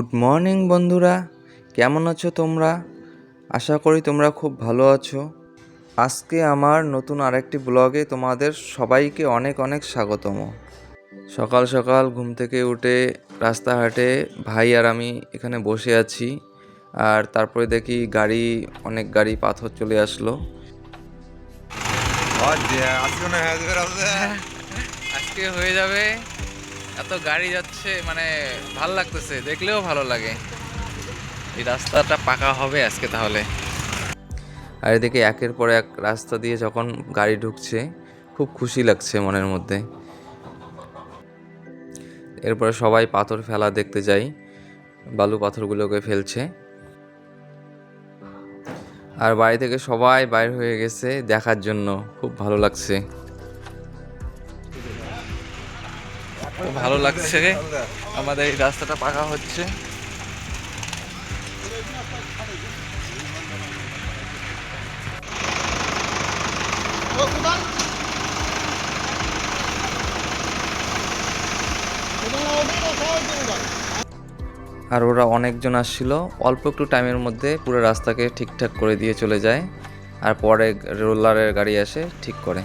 Good morning বন্ধুরা। কেমন আছো তোমরা? আশা করি তোমরা খুব ভালো আছো। আজকে আমার নতুন আরেকটি ব্লগে তোমাদের সবাইকে অনেক অনেক স্বাগতম। সকাল সকাল ঘুম থেকে উঠে রাস্তাঘাটে ভাই আর আমি এখানে বসে আছি। আর তারপরে দেখি গাড়ি, অনেক গাড়ি, পাথর চলে আসলো। আজকে হয়ে যাবে। এত গাড়ি যাচ্ছে মানে ভালো লাগতেছে, দেখলেও ভালো লাগে। এই রাস্তাটা পাকা হবে আজকে তাহলে। আর এদিকে একের পর এক রাস্তা দিয়ে যখন গাড়ি ঢুকছে, খুব খুশি লাগছে মনের মধ্যে। এরপরে সবাই পাথর ফেলা দেখতে যাই, বালু পাথরগুলোকে ফেলছে। আর বাড়ি থেকে সবাই বাইর হয়ে গেছে দেখার জন্য, খুব ভালো লাগছে। ভালো লাগছে রে। আমাদের এই রাস্তাটা পাকা হচ্ছে। আর ওরা অনেকজন আসছিল। অল্প একটু টাইমের মধ্যে পুরো রাস্তাকে ঠিকঠাক করে দিয়ে চলে যায়। আর পরে রোলারের গাড়ি আসে, ঠিক করে।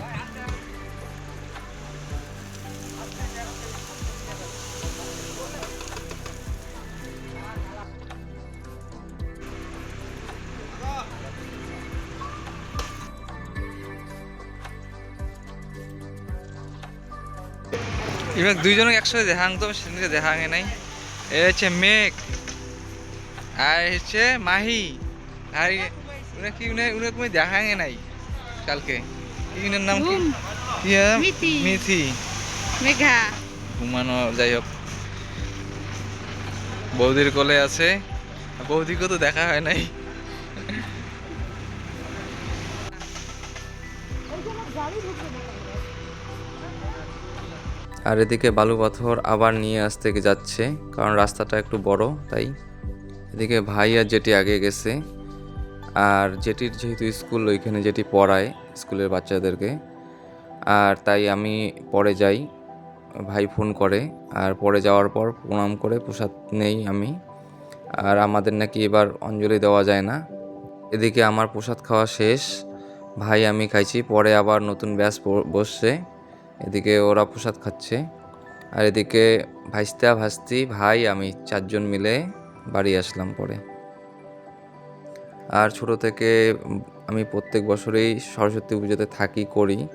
এবার দুইজনে একসাথে দেখাং তো সেদিনকে দেখাঙে নাই। এ হচ্ছে মেঘ আর হচ্ছে মাহি। আর উনি কি উনি উনি তুমি দেখাঙে নাই কালকে। কি উনার নাম কি? মিথি। মিথি। মেঘা। ঘুমানো যাই হোক। বৌদির কোলে আছে। বৌদিকে তো দেখা হয় নাই। আর এদিকে বালু পাথর আবার নিয়ে আসতে যাচ্ছে, কারণ রাস্তাটা একটু বড়, তাই। এদিকে ভাই আর যেটি আগে গেছে, আর যেটির যেহেতু স্কুল, ওইখানে যেটি পড়ায় স্কুলের বাচ্চাদেরকে। আর তাই আমি পরে যাই, ভাই ফোন করে, আর পরে যাওয়ার পর প্রণাম করে প্রসাদ নেই আমি। আর আমাদের নাকি এবার অঞ্জলি দেওয়া যায় না। এদিকে আমার প্রসাদ খাওয়া শেষ, ভাই আমি খাইছি, পরে আবার নতুন ব্যাস বসছে। এদিকে ওরা প্রসাদ খাচ্ছে। আর এদিকে ভাইস্তা, ভাস্তি, ভাই, আমি চারজন মিলে বাড়ি আসলাম পরে। আর ছোট থেকে আমি প্রত্যেক বছরেই সরস্বতী পুজোতে থাকি, করি।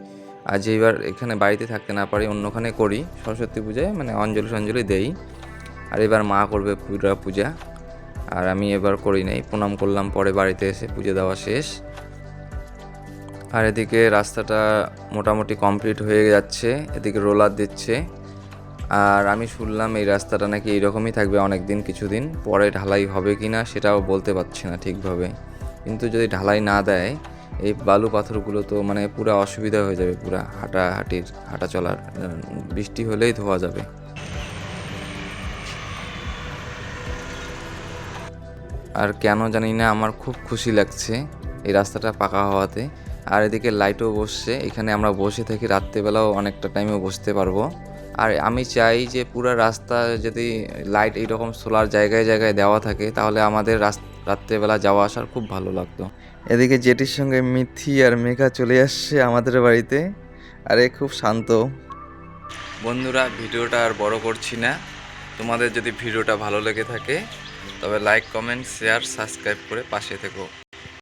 আর যেইবার এখানে বাড়িতে থাকতে না পারি, অন্যখানে করি। সরস্বতী পূজায় মানে অঞ্জলি সঞ্জলি দেই। আর এবার মা করবে পুরা পূজা। আর আমি এবার করি নাই, প্রণাম করলাম, পরে বাড়িতে এসে পুজো দেওয়া শেষ। আর এদিকে রাস্তাটা মোটামুটি কমপ্লিট হয়ে যাচ্ছে, এদিকে রোলার দিচ্ছে। আর আমি শুনলাম এই রাস্তাটা নাকি এইরকমই থাকবে অনেক দিন কিছুদিন পরে ঢালাই হবে কি না সেটাও বলতে পারছি না ঠিকভাবে। কিন্তু যদি ঢালাই না দেয়, এই বালু পাথরগুলো তো মানে পুরো অসুবিধা হয়ে যাবে পুরা হাঁটাহাঁটির হাঁটা চলার বৃষ্টি হলেই ধোয়া যাবে। আর কেন জানি না, আমার খুব খুশি লাগছে এই রাস্তাটা পাকা হওয়াতে। আর এদিকে লাইটও বসছে। এখানে আমরা বসে থাকি, রাত্রেবেলাও অনেকটা টাইমে বসতে পারব। আর আমি চাই যে পুরো রাস্তা যদি লাইট এইরকম সোলার জায়গায় জায়গায় দেওয়া থাকে, তাহলে আমাদের রাত্রেবেলা যাওয়া আসার খুব ভালো লাগতো। এদিকে জেটির সঙ্গে মিথি আর মেঘা চলে আসছে আমাদের বাড়িতে। আরে খুব শান্ত। বন্ধুরা, ভিডিওটা আর বড় করছি না। তোমাদের যদি ভিডিওটা ভালো লেগে থাকে, তবে লাইক কমেন্ট শেয়ার সাবস্ক্রাইব করে পাশে থেকো।